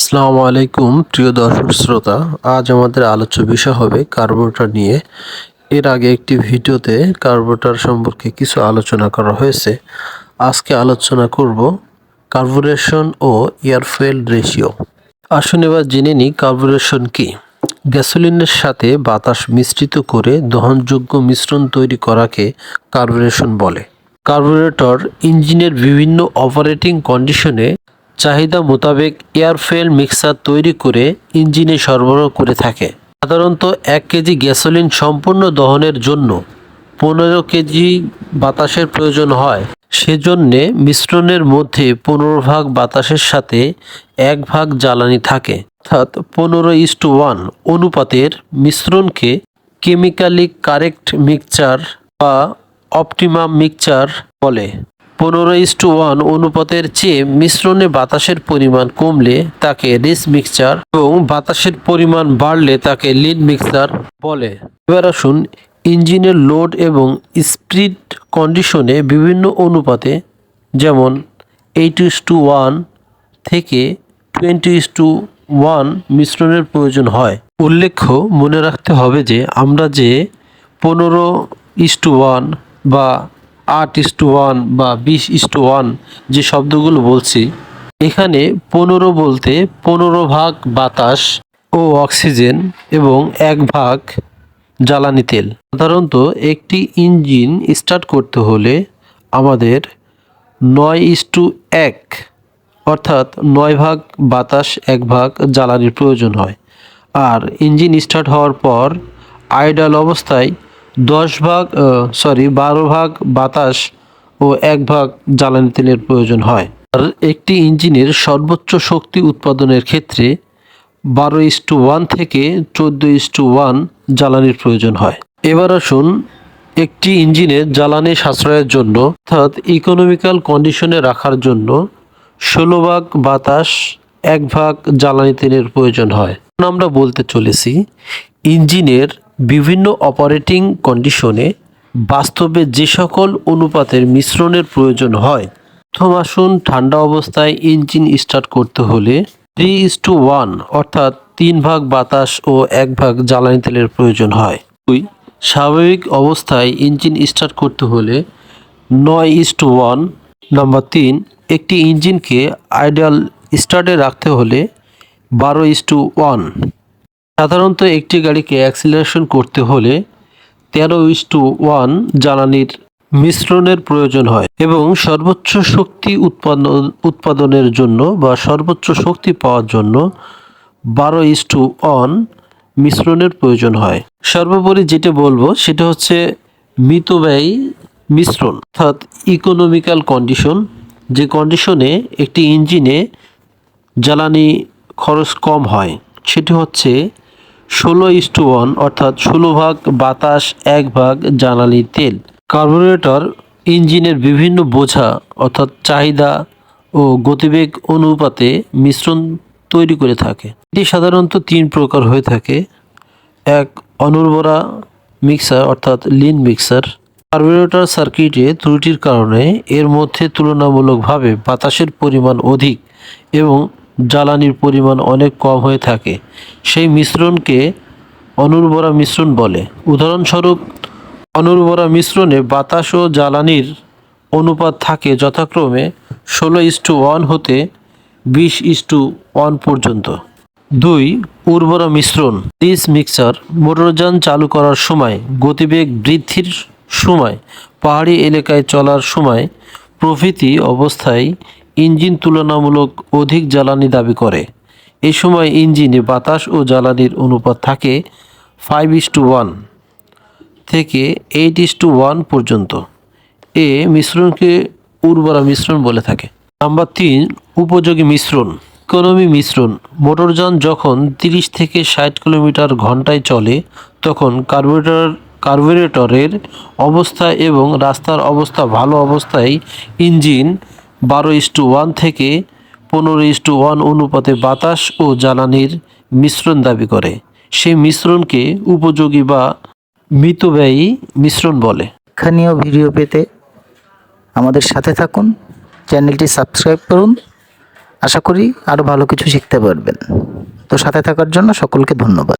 আসসালামু আলাইকুম, প্রিয় দর্শক শ্রোতা। আজ আমাদের আলোচ্য বিষয় হবে কার্বোরেটর নিয়ে। এর আগে একটি ভিডিওতে কার্বোরেটর সম্পর্কে কিছু আলোচনা করা হয়েছে। আজকে আলোচনা করব কার্বোরেশন ও এয়ার ফুয়েল রেশিও। আসুন এবার জেনে নিই কার্বোরেশন কি। গ্যাসোলিনের সাথে বাতাস মিশ্রিত করে দহনযোগ্য মিশ্রণ তৈরি করাকে কার্বোরেশন বলে। কার্বোরেটর ইঞ্জিনের বিভিন্ন অপারেটিং কন্ডিশনে চাহিদা মোতাবেক এয়ার ফুয়েল মিক্সার তৈরি করে ইঞ্জিনে সরবরাহ করে থাকে। সাধারণত এক কেজি গ্যাসোলিন সম্পূর্ণ দহনের জন্য পনেরো কেজি বাতাসের প্রয়োজন হয়। সেজন্যে মিশ্রণের মধ্যে পনেরো ভাগ বাতাসের সাথে এক ভাগ জ্বালানি থাকে। অর্থাৎ পনেরো ইস টু ওয়ান অনুপাতের মিশ্রণকে কেমিক্যালি কারেক্ট মিক্সচার বা অপটিমাম মিক্সচার বলে। পনেরো ইস টু ওয়ান অনুপাতের চেয়ে মিশ্রণে বাতাসের পরিমাণ কমলে তাকে রিস মিক্সচার এবং বাতাসের পরিমাণ বাড়লে তাকে লিন মিক্সচার বলে। এবার আসুন ইঞ্জিনের লোড এবং স্পিড কন্ডিশনে বিভিন্ন অনুপাতে, যেমন এইট ইস টু ওয়ান থেকে টোয়েন্টি ইস টু ওয়ান মিশ্রণের প্রয়োজন হয়। উল্লেখ্য, মনে রাখতে হবে যে আমরা যে পনেরো ইস টু ওয়ান বা আট ইস টু ওয়ান বা বিশ ইস টু ওয়ান যে শব্দগুলো বলছি, এখানে পনেরো বলতে পনেরো ভাগ বাতাস ও অক্সিজেন এবং এক ভাগ জ্বালানি তেল। সাধারণত একটি ইঞ্জিন স্টার্ট করতে হলে আমাদের নয় ইস টু এক, অর্থাৎ নয় ভাগ বাতাস, এক ভাগ জ্বালানির প্রয়োজন হয়। আর ইঞ্জিন স্টার্ট হওয়ার পর আইডাল অবস্থায় দশ ভাগ সরি বারো ভাগ বাতাস ও এক ভাগ জ্বালানি তেলের প্রয়োজন হয়। আর একটি ইঞ্জিনের সর্বোচ্চ শক্তি উৎপাদনের ক্ষেত্রে বারো ইস টু ওয়ান থেকে চোদ্দ ইস টু ওয়ান জ্বালানির প্রয়োজন হয়। এবার আসুন একটি ইঞ্জিনের জ্বালানি সাশ্রয়ের জন্য, অর্থাৎ ইকোনমিক্যাল কন্ডিশনে রাখার জন্য ষোলো ভাগ বাতাস, এক ভাগ জ্বালানি তেলের প্রয়োজন হয়। আমরা বলতে চলেছি ইঞ্জিনের বিভিন্ন অপারেটিং কন্ডিশনে বাস্তবে যে সকল অনুপাতের মিশ্রণের প্রয়োজন হয়, প্রথম আসুন ঠান্ডা অবস্থায় ইঞ্জিন স্টার্ট করতে হলে থ্রি ইস টু ওয়ান অর্থাৎ তিন ভাগ বাতাস ও এক ভাগ জ্বালানি তেলের প্রয়োজন হয়। দুই, স্বাভাবিক অবস্থায় ইঞ্জিন স্টার্ট করতে হলে নয় ইস টু ওয়ান নাম্বার তিন, একটি ইঞ্জিনকে আইডিয়াল স্টার্টে রাখতে হলে বারো ইস টু ওয়ান সাধারণত একটি গাড়িকে অ্যাক্সিলারেশন করতে হলে তেরো ইস টু ওয়ান জ্বালানির মিশ্রণের প্রয়োজন হয় এবং সর্বোচ্চ শক্তি উৎপাদন, উৎপাদনের জন্য বা সর্বোচ্চ শক্তি পাওয়ার জন্য বারো ইস টু ওয়ান মিশ্রণের প্রয়োজন হয়। সর্বোপরি যেটা বলব সেটা হচ্ছে মৃত মিতব্যয়ী মিশ্রণ, অর্থাৎ ইকোনমিক্যাল কন্ডিশন যে কন্ডিশনে একটি ইঞ্জিনে জ্বালানি খরচ কম হয়, সেটি হচ্ছে ষোলো ইস টু ওয়ান অর্থাৎ ষোলো ভাগ বাতাস, এক ভাগ জ্বালানি তেল। কার্বোরেটর ইঞ্জিনের বিভিন্ন বোঝা, অর্থাৎ চাহিদা ও গতিবেগ অনুপাতে মিশ্রণ তৈরি করে থাকে। এটি সাধারণত তিন প্রকার হয়ে থাকে। এক, অনুর্বরা মিক্সার, অর্থাৎ লিন মিক্সার। কার্বোরেটর সার্কিটে ত্রুটির কারণে এর মধ্যে তুলনামূলকভাবে বাতাসের পরিমাণ অধিক এবং জ্বালানির পরিমাণ অনেক কম হয়ে থাকে। সেই মিশ্রণকে অনুর্বরা মিশ্রণ বলে। উদাহরণস্বরূপ, অনুর্বরা মিশ্রণে বাতাস ও জ্বালানির অনুপাত থাকে যথাক্রমে ষোলো ইস টু ওয়ান হতে বিশ ইস টু ওয়ান পর্যন্ত। দুই, উর্বরা মিশ্রণ। দিস মিক্সার মোটরযান চালু করার সময়, গতিবেগ বৃদ্ধির সময়, পাহাড়ি এলাকায় চলার সময় প্রভৃতি অবস্থায় ইঞ্জিন তুলনামূলক অধিক জ্বালানি দাবি করে। এ সময় ইঞ্জিনে বাতাস ও জ্বালানির অনুপাত থাকে ফাইভ ইস টু ওয়ান থেকে এইট ইস টু ওয়ান পর্যন্ত। এ মিশ্রণকে উর্বরা মিশ্রণ বলে থাকে। নাম্বার তিন, উপযোগী মিশ্রণ। ইকোনমি মিশ্রণ। মোটরযান যখন তিরিশ থেকে ষাট কিলোমিটার ঘন্টায় চলে, তখন কার্বোরেটর, কার্বোরেটরের অবস্থা এবং রাস্তার অবস্থা ভালো অবস্থায় ইঞ্জিন বারো ইস টু ওয়ান থেকে পনেরো ইস টু ওয়ান অনুপাতে বাতাস ও জ্বালানির মিশ্রণ দাবি করে। সেই মিশ্রণকে উপযোগী বা মিতব্যয়ী মিশ্রণ বলে। শিক্ষণীয় ভিডিও পেতে আমাদের সাথে থাকুন, চ্যানেলটি সাবস্ক্রাইব করুন। আশা করি আরও ভালো কিছু শিখতে পারবেন। তো সাথে থাকার জন্য সকলকে ধন্যবাদ।